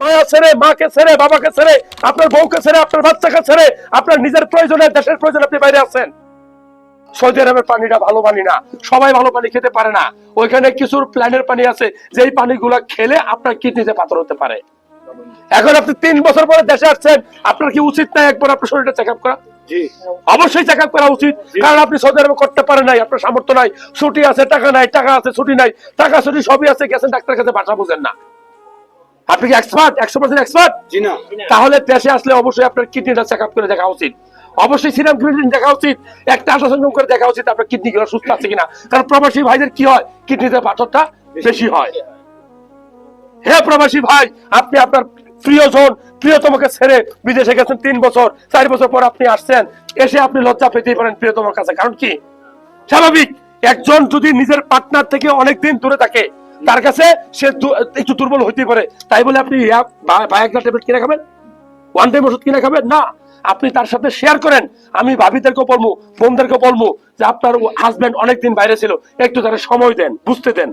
মায়া ছেড়ে মাকে ছেড়ে বাবাকে ছেড়ে আপনার বউকে ছেড়ে আপনার বাচ্চাকে ছেড়ে আপনার নিজের প্রয়োজনে দেশের প্রয়োজনে আপনি বাইরে আছেন। সৌদি আরবের পানিটা ভালো পানি না সবাই ভালো পানি খেতে পারে না। ওইখানে কিছু প্ল্যানের পানি আছে যেই পানিগুলো খেলে আপনার কিডনিতে পাথর হতে পারে। এখন আপনি তিন বছর পরে দেশে আসছেন আপনার কি উচিত না একবার আপনার শরীরটা চেক আপ করা? জি। অবশ্যই চেক আপ করা উচিত কারণ আপনি সৌদি আরবে করতে পারেন নাই আপনার সামর্থ্য নাই ছুটি আছে টাকা নাই টাকা আছে ছুটি নাই টাকা ছুটি সবই আছে গেছেন ডাক্তারের কাছে ভাষা বুঝেন না। আপনি কি এক্সপার্ট একশো পার্সেন্ট এক্সপার্ট তাহলে দেশে আসলে অবশ্যই আপনার কিডনিটা চেক আপ করে দেখা উচিত। অবশ্যই সিরাম ক্রিয়েটিন দেখা উচিত। একটা আল্ট্রাসাউন্ড করে দেখা উচিত আপনার কিডনি গুলো সুস্থ আছে কিনা। কারণ প্রবাসী ভাইদের কি হয়? কিডনিতে পাথরটা বেশি হয়। হে প্রবাসী ভাই আপনি আপনার প্রিয়জন প্রিয়তমকে ছেড়ে বিদেশে গেছেন তিন বছর চার বছর পর আপনি আসছেন। এসে আপনি লজ্জা পেতেই পারেন প্রিয়তমের কাছে। কারণ কি? স্বাভাবিক। একজন যদি নিজের পার্টনার থেকে অনেক দিন দূরে থাকে, তার কাছে সে একটু দুর্বল হইতে পারে। তাই বলে আপনি ভায়াগ্রা ট্যাবলেট কিনে খাবেন? ওয়ান টাইম ওষুধ কিনে খাবেন? না। আপনি তার সাথে শেয়ার করেন। আমি ভাবিদেরকে বলব বোনদেরকে বলব যে আপনার হাজব্যান্ড অনেকদিন বাইরে ছিল, একটু তারা সময় দেন, বুঝতে দেন।